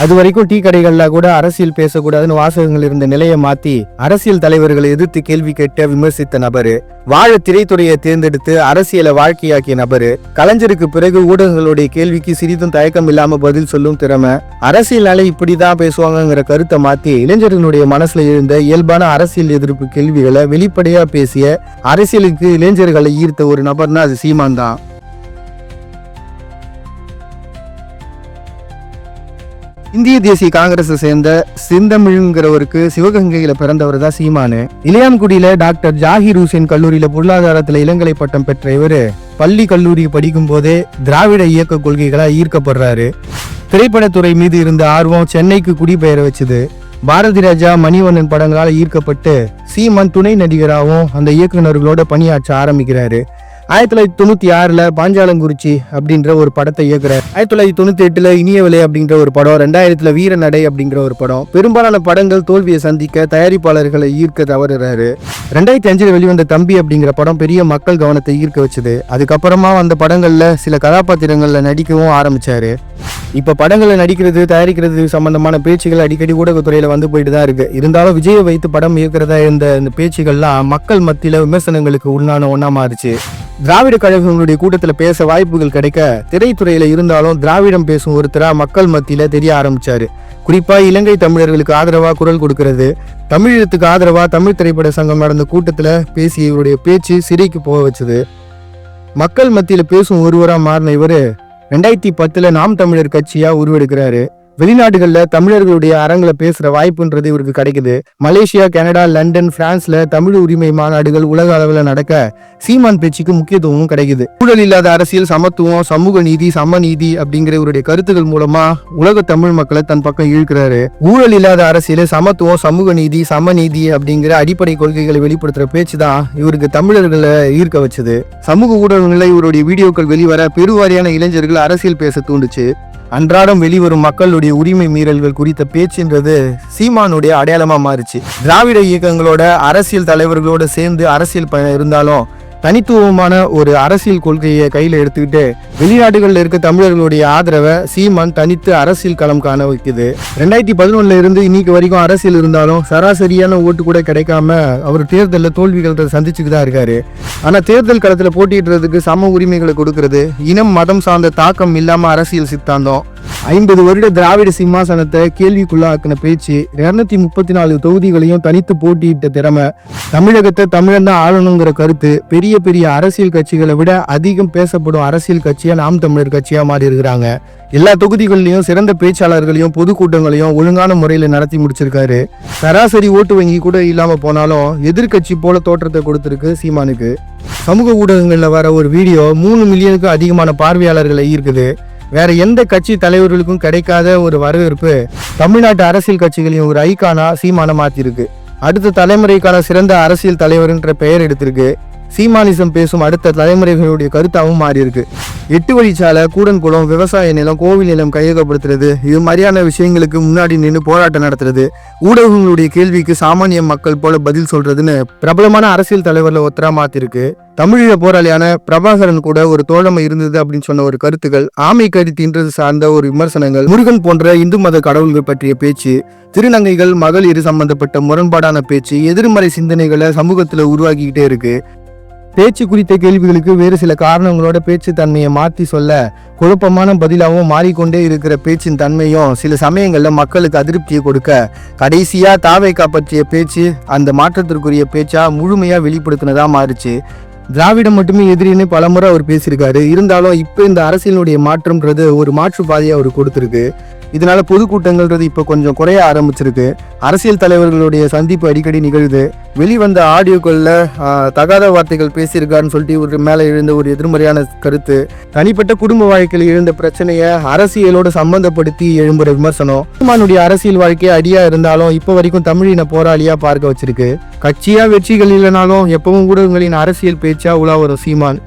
அது வரைக்கும் டீ கடைகள்ல கூட அரசியல் பேசக்கூடாதுன்னு வாசகங்கள் இருந்த நிலையை மாத்தி அரசியல் தலைவர்களை எதிர்த்து கேள்வி கேட்ட விமர்சித்த நபரு வாழ திரைத்துறையை தேர்ந்தெடுத்து அரசியலை வாழ்க்கையாக்கிய நபரு கலைஞருக்கு பிறகு ஊடகங்களுடைய கேள்விக்கு சிறிதும் தயக்கம் இல்லாம பதில் சொல்லும் திறமை அரசியல்னால இப்படிதான் பேசுவாங்கங்கிற கருத்தை மாத்தி இளைஞர்களுடைய மனசுல எழுந்த இயல்பான அரசியல் எதிர்ப்பு கேள்விகளை வெளிப்படையா பேசிய அரசியலுக்கு இளைஞர்களை ஈர்த்த ஒரு நபர்னா அது சீமான் தான். இந்திய தேசிய காங்கிரஸை சேர்ந்த சிந்தமிழுங்கிறவருக்கு சிவகங்கையில பிறந்தவர் தான் சீமானு. இளையான்குடியில டாக்டர் ஜாகிர் ஹுசேன் கல்லூரியில பொருளாதாரத்துல இளங்கலை பட்டம் பெற்ற இவரு பள்ளி கல்லூரி படிக்கும் போதே திராவிட இயக்க கொள்கைகளா ஈர்க்கப்படுறாரு. திரைப்படத்துறை மீது இருந்த ஆர்வம் சென்னைக்கு குடிபெயர வச்சுது. பாரதி ராஜா மணிவண்ணன் படங்களால் ஈர்க்கப்பட்டு சீமான் துணை நடிகராகவும் அந்த இயக்குனர்களோட பணியாற்ற ஆரம்பிக்கிறாரு. ஆயிரத்தி தொள்ளாயிரத்தி தொண்ணூற்றி ஆறில் பாஞ்சாலங்குறிச்சி அப்படின்ற ஒரு படத்தை இயக்குறார். ஆயிரத்தி தொள்ளாயிரத்தி தொண்ணூற்றி எட்டில் இனியவலை அப்படிங்கிற ஒரு படம் ரெண்டாயிரத்தில் வீரநடை அப்படிங்கிற ஒரு படம். பெரும்பாலான படங்கள் தோல்வியை சந்திக்க தயாரிப்பாளர்களை ஈர்க்க தவறுறாரு. ரெண்டாயிரத்தி அஞ்சில் வெளிவந்த தம்பி அப்படிங்கிற படம் பெரிய மக்கள் கவனத்தை ஈர்க்க வச்சது. அதுக்கப்புறமா வந்த படங்களில் சில கதாபாத்திரங்களில் நடிக்கவும் ஆரம்பித்தார் இப்போ படங்களில் நடிக்கிறது தயாரிக்கிறது சம்பந்தமான பேச்சுகள் அடிக்கடி ஊடகத்துறையில் வந்து போயிட்டு தான் இருக்கு. இருந்தாலும் விஜயை வைத்து படம் இயக்கிறதா இருந்த இந்த பேச்சுகள்லாம் மக்கள் மத்தியில் விமர்சனங்களுக்கு உண்டான ஒன்றா மாறுச்சு. திராவிட கழகங்களுடைய கூட்டத்தில் பேச வாய்ப்புகள் கிடைக்க திரைத்துறையில இருந்தாலும் திராவிடம் பேசும் ஒருத்தரா மக்கள் மத்தியில தெரிய ஆரம்பிச்சாரு. குறிப்பா இலங்கை தமிழர்களுக்கு ஆதரவா குரல் கொடுக்கிறது. தமிழீழத்துக்கு ஆதரவா தமிழ் திரைப்பட சங்கம் நடந்த கூட்டத்துல பேசிய இவருடைய பேச்சு சிறைக்கு போக வச்சது. மக்கள் மத்தியில பேசும் ஒருவரா மாறின இவர் ரெண்டாயிரத்தி பத்துல நாம் தமிழர் கட்சியா உருவெடுக்கிறாரு. வெளிநாடுகளில் தமிழர்களுடைய அரங்கில் பேசுகிற வாய்ப்புன்றது இவருக்கு கிடைக்குது. மலேசியா கனடா லண்டன் பிரான்ஸ்ல தமிழ் உரிமை மாநாடுகள் உலக அளவில் நடக்க சீமான் பேச்சுக்கு முக்கியத்துவமும் கிடைக்குது. ஊழல் இல்லாத அரசியல் சமத்துவம் சமூக நீதி சமநீதி அப்படிங்கிற இவருடைய கருத்துக்கள் மூலமா உலக தமிழ் மக்களை தன் பக்கம் இழுக்கிறாரு. ஊழல் இல்லாத அரசியல் சமத்துவம் சமூக நீதி சமநீதி அப்படிங்கிற அடிப்படை கொள்கைகளை வெளிப்படுத்துற பேச்சு தான் இவருக்கு தமிழர்களை ஈர்க்க வச்சது. சமூக ஊடகங்களில் இவருடைய வீடியோக்கள் வெளிவர பெருவாரியான இளைஞர்கள் அரசியல் பேச தூண்டுச்சு. அன்றாடம் வெளிவரும் மக்களுடைய உரிமை மீறல்கள் குறித்த பேச்சுன்றது சீமானுடைய அடையாளமாக மாறுச்சு. திராவிட இயக்கங்களோட அரசியல் தலைவர்களோட சேர்ந்து அரசியல் பயணம் இருந்தாலும் தனித்துவமான ஒரு அரசியல் கொள்கையை கையில் எடுத்துக்கிட்டு வெளிநாடுகளில் இருக்க தமிழர்களுடைய ஆதரவை சீமான் தனித்து அரசியல் களம் காண வைக்குது. ரெண்டாயிரத்தி பதினொன்னுல இருந்து இன்னைக்கு வரைக்கும் அரசியல் இருந்தாலும் சராசரியான ஓட்டு கூட கிடைக்காம அவர் தேர்தலில் தோல்விகளை சந்திச்சுட்டு தான் இருக்காரு. ஆனா தேர்தல் களத்துல போட்டியிடுறதுக்கு சம உரிமைகளை கொடுக்கறது இனம் மதம் சார்ந்த தாக்கம் இல்லாம அரசியல் சித்தாந்தம். ஐம்பது வருட திராவிட சிம்மாசனத்தை கேள்விக்குள்ளாக்கின பேச்சு இருநூத்தி முப்பத்தி நாலு தொகுதிகளையும் தனித்து போட்டியிட்ட திறமை தமிழகத்தை தமிழன் தான் ஆளணுங்கிற கருத்து பெரிய பெரிய அரசியல் கட்சிகளை விட அதிகம் பேசப்படும் அரசியல் கட்சியா நாம் தமிழர் கட்சியா மாறி இருக்கிறாங்க. எல்லா தொகுதிகளிலையும் சிறந்த பேச்சாளர்களையும் பொதுக்கூட்டங்களையும் ஒழுங்கான முறையில நடத்தி முடிச்சிருக்காரு. சராசரி ஓட்டு வங்கி கூட இல்லாம போனாலும் எதிர்க்கட்சி போல தோற்றத்தை கொடுத்திருக்கு சீமானுக்கு. சமூக ஊடகங்கள்ல வர ஒரு வீடியோ மூணு மில்லியனுக்கு அதிகமான பார்வையாளர்களை ஈர்க்குது. வேற எந்த கட்சி தலைவர்களுக்கும் கிடைக்காத ஒரு வரவேற்பு தமிழ்நாட்டு அரசியல் கட்சிகளின் ஒரு ஐக்கானா சீமான மாத்திருக்கு அடுத்த தலைமுறைக்கான சிறந்த அரசியல் தலைவர்ன்ற பெயர் எடுத்திருக்கு. சீமானிசம் பேசும் அடுத்த தலைமுறைகளுடைய கருத்தாகவும் மாறியிருக்கு. எட்டு வழிச்சாலை கூடன்குளம் விவசாய நிலம் கோவில் நிலம் கையகப்படுத்துறது இது மாதிரியான விஷயங்களுக்கு முன்னாடி நின்று போராட்டம் நடத்துறது. ஊடகங்களுடைய கேள்விக்கு சாமானிய மக்கள் போல பதில் சொல்றதுன்னு பிரபலமான அரசியல் தலைவர்ல ஒத்தரா மாத்திருக்கு. தமிழீழ போராளியான பிரபாகரன் கூட ஒரு தோழமை இருந்தது அப்படின்னு சொன்ன ஒரு கருத்துக்கள் ஆமை கறி தின்றது சார்ந்த ஒரு விமர்சனங்கள் முருகன் போன்ற இந்து மத கடவுள்கள் பற்றிய பேச்சு திருநங்கைகள் மகளிர் சம்பந்தப்பட்ட முரண்பாடான பேச்சு எதிர்மறை சிந்தனைகளை சமூகத்துல உருவாக்கிக்கிட்டே இருக்கு. பேச்சு குறித்த கேள்விகளுக்கு வேறு சில காரணங்களோட பேச்சு தன்மையை மாற்றி சொல்ல குழப்பமான பதிலாகவும் மாறிக்கொண்டே இருக்கிற பேச்சின் தன்மையும் சில சமயங்களில் மக்களுக்கு அதிருப்தியை கொடுக்க கடைசியாக தாவேக்கா பற்றிய பேச்சு அந்த மாற்றத்திற்குரிய பேச்சா முழுமையாக வெளிப்படுத்தினதாக மாறுச்சு. திராவிடம் மட்டுமே எதிரின்னு பலமுறை அவர் பேசியிருக்காரு. இருந்தாலும் இப்போ இந்த அரசியலுடைய மாற்றம்ன்றது ஒரு மாற்று பாதையை அவர் கொடுத்துருக்கு. இதனால பொதுக்கூட்டங்கள்ன்றது இப்போ கொஞ்சம் குறைய ஆரம்பிச்சிருக்கு. அரசியல் தலைவர்களுடைய சந்திப்பு அடிக்கடி நிகழுது. வெளிவந்த ஆடியோக்களில் தகாத வார்த்தைகள் பேசியிருக்காருன்னு சொல்லிட்டு ஒரு மேலே எழுந்த ஒரு எதிர்மறையான கருத்து. தனிப்பட்ட குடும்ப வாழ்க்கையில் எழுந்த பிரச்சனையை அரசியலோடு சம்பந்தப்படுத்தி எழும்புற விமர்சனம். சுமானுடைய அரசியல் வாழ்க்கையை அடியா இருந்தாலும் இப்போ வரைக்கும் தமிழின போராளியா பார்க்க வச்சிருக்கு. கட்சியா வெற்றிகள் இல்லைனாலும் எப்பவும் ஊடகங்களின் அரசியல் பேச்சா உலா வரும் சீமான்.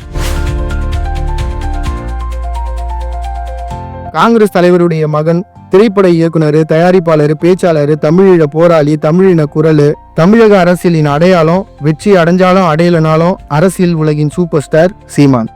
காங்கிரஸ் தலைவருடைய மகன் திரைப்பட இயக்குனர் தயாரிப்பாளர் பேச்சாளர் தமிழீழ போராளி தமிழின குரல் தமிழக அரசியலின் அடையாளம் வெற்றி அடைஞ்சாலும் அடையலனாலும் அரசியல் உலகின் சூப்பர் ஸ்டார் சீமான்.